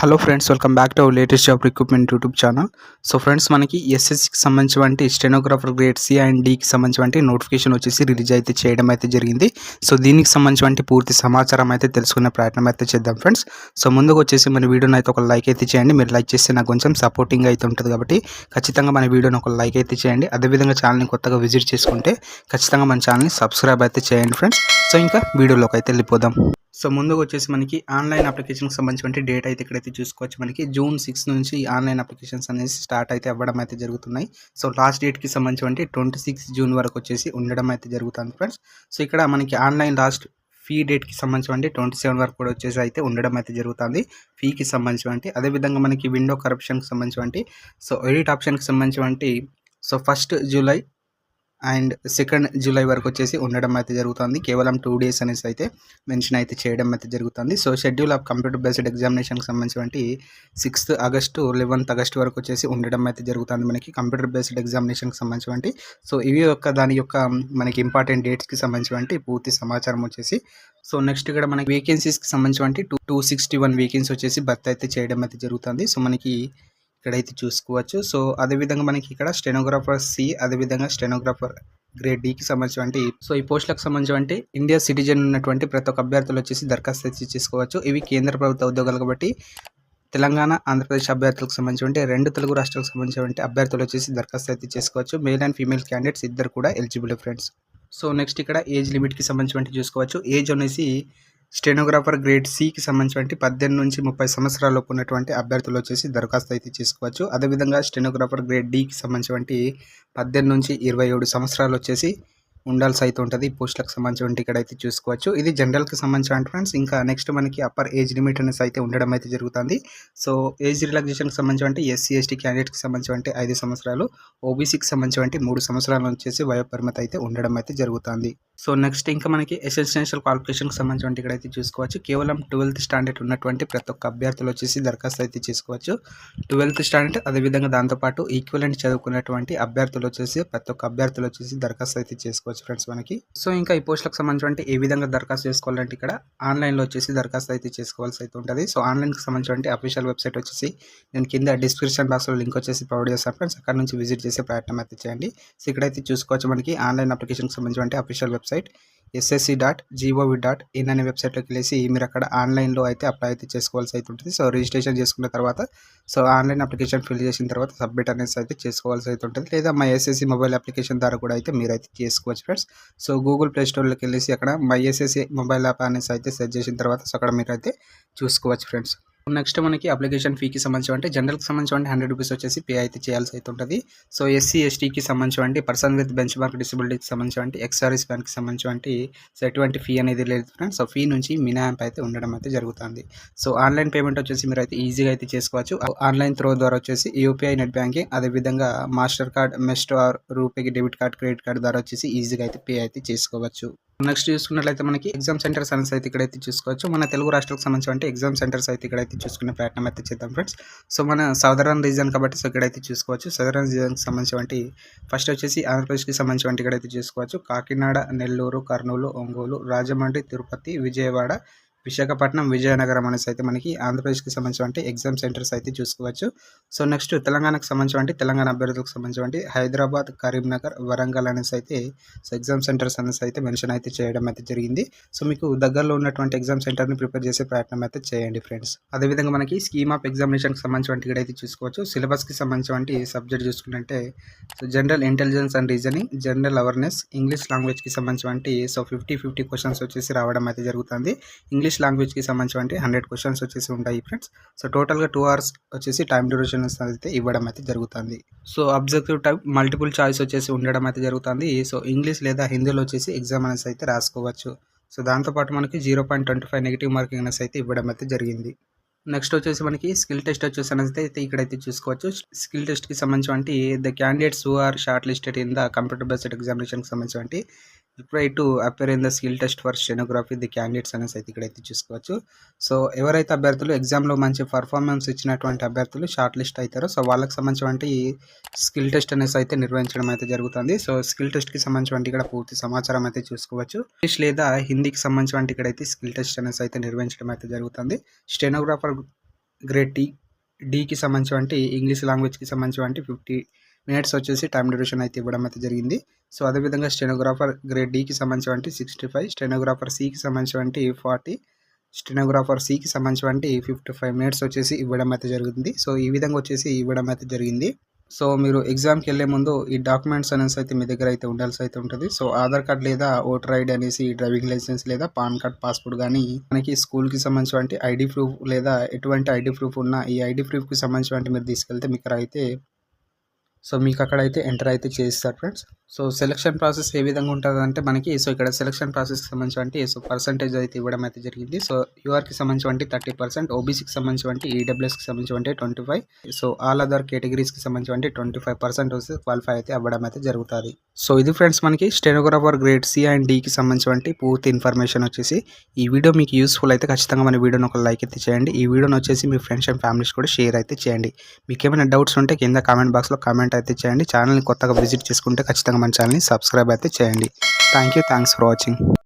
Hello friends welcome back to our latest job recruitment YouTube channel so friends మనకి ఎస్ఎస్సికి సంబంధించి stenographer grade C and డికి సంబంధించి notification వచ్చేసి రిలీజ్ అయితే చేయడం అయితే జరిగింది. సో దీనికి సంబంధించి పూర్తి సమాచారం అయితే తెలుసుకునే ప్రయత్నం అయితే చేద్దాం ఫ్రెండ్స్ సో ముందుకు వచ్చేసి మన వీడియోని అయితే ఒక లైక్ అయితే చేయండి. మీరు లైక్ చేస్తే నాకు కొంచెం సపోర్టింగ్ అయితే ఉంటుంది కాబట్టి ఖచ్చితంగా మన వీడియోని ఒక లైక్ అయితే చేయండి. అదేవిధంగా ఛానల్ని కొత్తగా విజిట్ చేసుకుంటే ఖచ్చితంగా మన ఛానల్ని సబ్స్క్రైబ్ అయితే చేయండి ఫ్రెండ్స్ సో ఇంకా వీడియోలోకి అయితే వెళ్ళిపోదాం. సో ముందుగా వచ్చేసి మనకి ఆన్లైన్ అప్లికేషన్కి సంబంధించిన డేట్ అయితే ఇక్కడైతే చూసుకోవచ్చు మనకి. జూన్ సిక్స్ నుంచి ఆన్లైన్ అప్లికేషన్స్ అనేసి స్టార్ట్ అయితే అవ్వడం అయితే జరుగుతున్నాయి. సో లాస్ట్ డేట్కి సంబంధించి ట్వంటీ సిక్స్ జూన్ వరకు వచ్చేసి ఉండడం అయితే జరుగుతుంది ఫ్రెండ్స్. సో ఇక్కడ మనకి ఆన్లైన్ లాస్ట్ ఫీ డేట్కి సంబంధించి ట్వంటీ సెవెన్ వరకు కూడా వచ్చేసి అయితే ఉండడం అయితే జరుగుతుంది. ఫీకి సంబంధించి అదేవిధంగా మనకి విండో కరప్షన్కి సంబంధించి సో ఎడిట్ ఆప్షన్కి సంబంధించి so first July and second July వరకు వచ్చేసి ఉండడం అయితే జరుగుతుంది. కేవలం టూ డేస్ అనేసి అయితే మెన్షన్ అయితే చేయడం అయితే జరుగుతుంది. So schedule of computer based ఎగ్జామినేషన్కి సంబంధించినటువంటి సిక్స్త్ ఆగస్టు లెవెన్త్ ఆగస్ట్ వరకు వచ్చేసి ఉండడం అయితే జరుగుతుంది మనకి కంప్యూటర్ బేస్డ్ ఎగ్జామినేషన్కి సంబంధించినటువంటి. సో ఇవి యొక్క దాని యొక్క మనకి ఇంపార్టెంట్ డేట్స్కి సంబంధించినటువంటి పూర్తి సమాచారం వచ్చేసి. సో నెక్స్ట్ ఇక్కడ మనకి వేకెన్సీస్కి సంబంధించినటువంటి two two sixty one vacancy వచ్చేసి భర్తీ అయితే చేయడం అయితే జరుగుతుంది. సో మనకి ఇక్కడైతే చూసుకోవచ్చు. సో అదేవిధంగా మనకి ఇక్కడ స్టెనోగ్రాఫర్ సి అదేవిధంగా స్టెనోగ్రాఫర్ గ్రేడ్ డికి సంబంధించి సో ఈ పోస్టులకు సంబంధించి ఇండియా సిటిజన్ ఉన్నటువంటి ప్రతి ఒక్క అభ్యర్థులు వచ్చేసి దరఖాస్తు అయితే చేసుకోవచ్చు ఇవి కేంద్ర ప్రభుత్వ ఉద్యోగాలు కాబట్టి తెలంగాణ ఆంధ్రప్రదేశ్ అభ్యర్థులకు సంబంధించి రెండు తెలుగు రాష్ట్రాలకు సంబంధించి అభ్యర్థులు వచ్చేసి దరఖాస్తు అయితే చేసుకోవచ్చు మేల్ అండ్ ఫీమేల్ క్యాండిడేట్స్ ఇద్దరు కూడా ఎలిజిబుల్ ఫ్రెండ్స్. సో నెక్స్ట్ ఇక్కడ ఏజ్ లిమిట్కి సంబంధించి చూసుకోవచ్చు. ఏజ్ అనేసి స్టెనోగ్రాఫర్ గ్రేడ్ సికి సంబంధించి పద్దెనిమిది నుంచి ముప్పై సంవత్సరాలలోపు ఉన్నటువంటి అభ్యర్థులు వచ్చేసి దరఖాస్తు అయితే చేసుకోవచ్చు. అదేవిధంగా స్టెనోగ్రాఫర్ గ్రేడ్ డికి సంబంధించి పద్దెనిమిది నుంచి ఇరవై ఏడు సంవత్సరాలు వచ్చేసి ఉండాల్సి అయితే ఉంటుంది. ఈ పోస్టులకు సంబంధించి ఇక్కడ అయితే చూసుకోవచ్చు. ఇది జనరల్కి సంబంధించిన ఫ్రెండ్స్ ఇంకా నెక్స్ట్ మనకి అప్పర్ ఏజ్ లిమిట్ అనేసి అయితే ఉండడం అయితే జరుగుతుంది. సో ఏజ్ రిలాక్సేషన్కి సంబంధించి ఎస్సీ ఎస్టీ క్యాండిడేట్కి సంబంధించి ఐదు సంవత్సరాలు. ఓబీసీకి సంబంధించి మూడు సంవత్సరాల వచ్చేసి వయోపరిమితి అయితే ఉండడం అయితే జరుగుతుంది. సో నెక్స్ట్ ఇంకా మనకి ఎసెన్షియల్ క్వాలిఫికేషన్కి సంబంధించి ఇక్కడ అయితే చూసుకోవచ్చు. కేవలం ట్వెల్త్ స్టాండర్డ్ ఉన్నటువంటి ప్రతి ఒక్క అభ్యర్థులు వచ్చేసి దరఖాస్తు అయితే చేసుకోవచ్చు. ట్వెల్త్ స్టాండర్డ్ అదేవిధంగా దాంతోపాటు ఈక్వలెంట్ చదువుకున్నటువంటి అభ్యర్థులు వచ్చేసి ప్రతి ఒక్క అభ్యర్థులు వచ్చేసి దరఖాస్తు అయితే చేసుకోవచ్చు ఫ్రెండ్స్ మనకి. సో ఇంకా ఈ పోస్టులకు సంబంధించి ఏ విధంగా దరఖాస్తు చేసుకోవాలంటే ఇక్కడ ఆన్లైన్లో వచ్చేసి దరఖాస్తు అయితే చేసుకోవాల్సి అయితే ఉంటుంది. సో ఆన్లైన్కి సంబంధించి అఫీషియల్ వెబ్సైట్ వచ్చేసి నేను కింద డిస్క్రిప్షన్ బాక్స్లో లింక్ వచ్చేసి ప్రొవైడ్ చేస్తాను ఫ్రెండ్స్. అక్కడ నుంచి విజిట్ చేసే ప్రయత్నం అయితే చేయండి. సో ఇక్కడైతే చూసుకోవచ్చు మనకి ఆన్లైన్ అప్లికేషన్కి సంబంధించి official website SSC dot GOV dot in అనే వెబ్సైట్లోకి వెళ్ళేసి మీరు అక్కడ ఆన్లైన్లో అయితే అప్లై అయితే చేసుకోవాల్సి అయితే ఉంటుంది. సో రిజిస్ట్రేషన్ చేసుకున్న తర్వాత సో ఆన్లైన్ అప్లికేషన్ ఫిల్ చేసిన తర్వాత సబ్మిట్ అనేసి అయితే చేసుకోవాల్సి అయితే ఉంటుంది. లేదా మై ఎస్ఎస్సి మొబైల్ అప్లికేషన్ ద్వారా కూడా అయితే మీరు అయితే చేసుకోవచ్చు ఫ్రెండ్స్. సో గూగుల్ ప్లే స్టోర్లోకి వెళ్ళేసి అక్కడ మై ఎస్ఎస్సి మొబైల్ యాప్ అనేసి అయితే సెర్చ్ చేసిన తర్వాత సో అక్కడ మీరు అయితే చూసుకోవచ్చు ఫ్రెండ్స్. నెక్స్ట్ మనకి అప్లికేషన్ ఫీకి సంబంధించి అంటే జనరల్కి సంబంధించి అంటే హండ్రెడ్ రూపీస్ వచ్చేసి పే అయితే చేయాల్సి అయితే ఉంటుంది. సో ఎస్సీ ఎస్టీకి సంబంధించి అంటే పర్సన్ విత్ బెంచ్ మార్క్ డిసబిలిటీకి సంబంధించి ఎక్స్ఆర్ఎస్ బ్యాంక్కి సంబంధించి సో ఎటువంటి ఫీ అనేది లేదు ఫ్రెండ్స్ సో ఫీ నుంచి మినహాయింపు అయితే ఉండడం అయితే జరుగుతుంది. సో ఆన్లైన్ పేమెంట్ వచ్చేసి మీరు అయితే ఈజీగా అయితే చేసుకోవచ్చు. Uh, ఆన్లైన్ త్రో ద్వారా వచ్చేసి యూపీఐ నెట్ బ్యాంకింగ్ అదేవిధంగా మాస్టర్ కార్డ్ మెస్ట్ ఆర్ రూపీకి డెబిట్ కార్డ్ క్రెడిట్ కార్డ్ ద్వారా వచ్చేసి ఈజీగా అయితే పే అయితే చేసుకోవచ్చు. నెక్స్ట్ చూసుకున్నట్లయితే మనకి ఎగ్జామ్ సెంటర్స్ అనేసి అయితే ఇక్కడైతే చూసుకోవచ్చు. మన తెలుగు రాష్ట్రాలకు సంబంధించి అంటే ఎగ్జామ్ సెంటర్స్ అయితే ఇక్కడైతే చూసుకునే ప్రయత్నం అయితే చేద్దాం ఫ్రెండ్స్. సో మన సౌదరన్ రీజన్ కాబట్టి సో ఇక్కడైతే చూసుకోవచ్చు. సదరన్ రీజన్కి సంబంధించి ఫస్ట్ వచ్చేసి ఆంధ్రప్రదేశ్కి సంబంధించి ఇక్కడైతే చూసుకోవచ్చు. కాకినాడ నెల్లూరు కర్నూలు ఒంగోలు రాజమండ్రి తిరుపతి విజయవాడ విశాఖపట్నం విజయనగరం అనేసి అయితే మనకి ఆంధ్రప్రదేశ్కి సంబంధించి ఎగ్జామ్ సెంటర్స్ అయితే చూసుకోవచ్చు. సో నెక్స్ట్ తెలంగాణకు సంబంధించి తెలంగాణ అభ్యర్థులకు సంబంధించి హైదరాబాద్ కరీంనగర్ వరంగల్ అనేసి అయితే సో ఎగ్జామ్ సెంటర్స్ అనేసి అయితే మెన్షన్ అయితే చేయడం అయితే జరిగింది. సో మీకు దగ్గరలో ఉన్నటువంటి ఎగ్జామ్ సెంటర్ని ప్రిపేర్ చేసే ప్రయత్నం అయితే చేయండి ఫ్రెండ్స్ అదేవిధంగా మనకి స్కీమ్ ఆఫ్ ఎగ్జామినేషన్కి సంబంధించి ఇక్కడ అయితే చూసుకోవచ్చు. సిలబస్కి సంబంధించి సబ్జెక్ట్ చూసుకుంటే so general intelligence and reasoning general awareness English లాంగ్వేజ్కి సంబంధించి సో ఫిఫ్టీ ఫిఫ్టీ క్వశ్చన్స్ వచ్చేసి రావడం అయితే జరుగుతుంది. ఇంగ్లీష్ ఇంగ్లీష్ లాంగ్వేజ్కి సంబంధించి హండ్రెడ్ క్వశ్చన్స్ వచ్చేసి ఉంటాయి ఫ్రెండ్స్ సో టోటల్గా టూ అవర్స్ వచ్చేసి టైం డ్యూరేషన్ అయితే ఇవ్వడం అయితే జరుగుతుంది. So objective type multiple choice వచ్చేసి ఉండడం అయితే జరుగుతుంది. సో ఇంగ్లీష్ లేదా హిందీలో వచ్చేసి ఎగ్జామ్ అనేసి అయితే రాసుకోవచ్చు. సో దాంతోపాటు మనకి zero point twenty five negative marking అనేసి అయితే ఇవ్వడం అయితే జరిగింది. నెక్స్ట్ వచ్చేసి మనకి స్కిల్ టెస్ట్ వచ్చేసి అనేది అయితే ఇక్కడైతే చూసుకోవచ్చు. స్కిల్ టెస్ట్కి సంబంధించి the candidates who are shortlisted in the computer based ఎగ్జామినేషన్కి సంబంధించి try to appear in the skill test for stenography the candidates అనేసి అయితే ఇక్కడైతే చూసుకోవచ్చు. సో ఎవరైతే అభ్యర్థులు ఎగ్జామ్లో మంచి పర్ఫార్మెన్స్ ఇచ్చినటువంటి అభ్యర్థులు షార్ట్ లిస్ట్ అవుతారో సో వాళ్ళకి సంబంధించిన స్కిల్ టెస్ట్ అనేసి అయితే నిర్వహించడం అయితే జరుగుతుంది. సో స్కిల్ టెస్ట్కి సంబంధించిన ఇక్కడ పూర్తి సమాచారం అయితే చూసుకోవచ్చు. ఇంగ్లీష్ లేదా హిందీకి సంబంధించిన ఇక్కడైతే స్కిల్ టెస్ట్ అనేసి అయితే నిర్వహించడం అయితే జరుగుతుంది. స్టెనోగ్రాఫర్ గ్రేడ్ డి డీకి సంబంధించి ఇంగ్లీష్ లాంగ్వేజ్కి సంబంధించి ఫిఫ్టీ మినిట్స్ వచ్చేసి టైం డ్యూరేషన్ అయితే ఇవ్వడం అయితే జరిగింది. సో అదేవిధంగా స్టెనోగ్రాఫర్ గ్రేడ్ డీకి సంబంధించినటువంటి సిక్స్టీ ఫైవ్ స్టెనోగ్రాఫర్ సికి సంబంధించినటువంటి ఫార్టీ స్టెనోగ్రాఫర్ సికి సంబంధించి ఫిఫ్టీ ఫైవ్ మినిట్స్ వచ్చేసి ఇవ్వడం అయితే జరుగుతుంది సో ఈ విధంగా వచ్చేసి ఇవ్వడం అయితే జరిగింది. సో మీరు ఎగ్జామ్కి వెళ్ళే ముందు ఈ డాక్యుమెంట్స్ అనేసి అయితే మీ దగ్గర అయితే ఉండాల్సి అయితే ఉంటుంది. సో ఆధార్ కార్డ్ లేదా ఓటర్ ఐడి అనేసి డ్రైవింగ్ లైసెన్స్ లేదా పాన్ కార్డ్ పాస్పోర్ట్ కానీ మనకి స్కూల్కి సంబంధించిన ఐడి ప్రూఫ్ లేదా ఎటువంటి ఐడి ప్రూఫ్ ఉన్న ఈ ఐడి ప్రూఫ్కి సంబంధించినటువంటి మీరు తీసుకెళ్తే మీకు అయితే సో మీకు అక్కడ అయితే ఎంటర్ అయితే చేస్తారు ఫ్రెండ్స్. సో సెలక్షన్ ప్రాసెస్ ఏ విధంగా ఉంటుంది అంటే మనకి సో ఇక్కడ సెలక్షన్ ప్రాసెస్కి సంబంధించి సో పర్సంటేజ్ అయితే ఇవ్వడం అయితే జరిగింది. సో యూఆర్కి సంబంధించి థర్టీ పర్సెంట్ ఓబీసీకి సంబంధించి ఈడబ్ల్యూఎస్కి సంబంధించి twenty five so all other కేటగిరీస్కి సంబంధించి ట్వంటీ ఫైవ్ పర్సెంట్ వస్తే క్వాలిఫై అయితే అవ్వడం అయితే జరుగుతుంది. సో ఇది ఫ్రెండ్స్ మనకి స్టెనోగ్రాఫర్ గ్రేడ్ సి అండ్ డికి సంబంధించి పూర్తి ఇన్ఫర్మేషన్ వచ్చేసి ఈ వీడియో మీకు యూస్ఫుల్ అయితే ఖచ్చితంగా మన వీడియోని ఒక లైక్ అయితే చేయండి. ఈ వీడియోని వచ్చేసి మీ ఫ్రెండ్స్ అండ్ ఫ్యామిలీస్ కూడా షేర్ అయితే చేయండి. మీకు ఏమైనా డౌట్స్ ఉంటే కింద కామెంట్ బాక్స్లో కామెంట్ అయితే చేయండి. ఛానల్ని కొత్తగా విజిట్ చేసుకుంటే ఖచ్చితంగా మన ఛానల్ని సబ్స్క్రైబ్ అయితే చేయండి. Thank you thanks for watching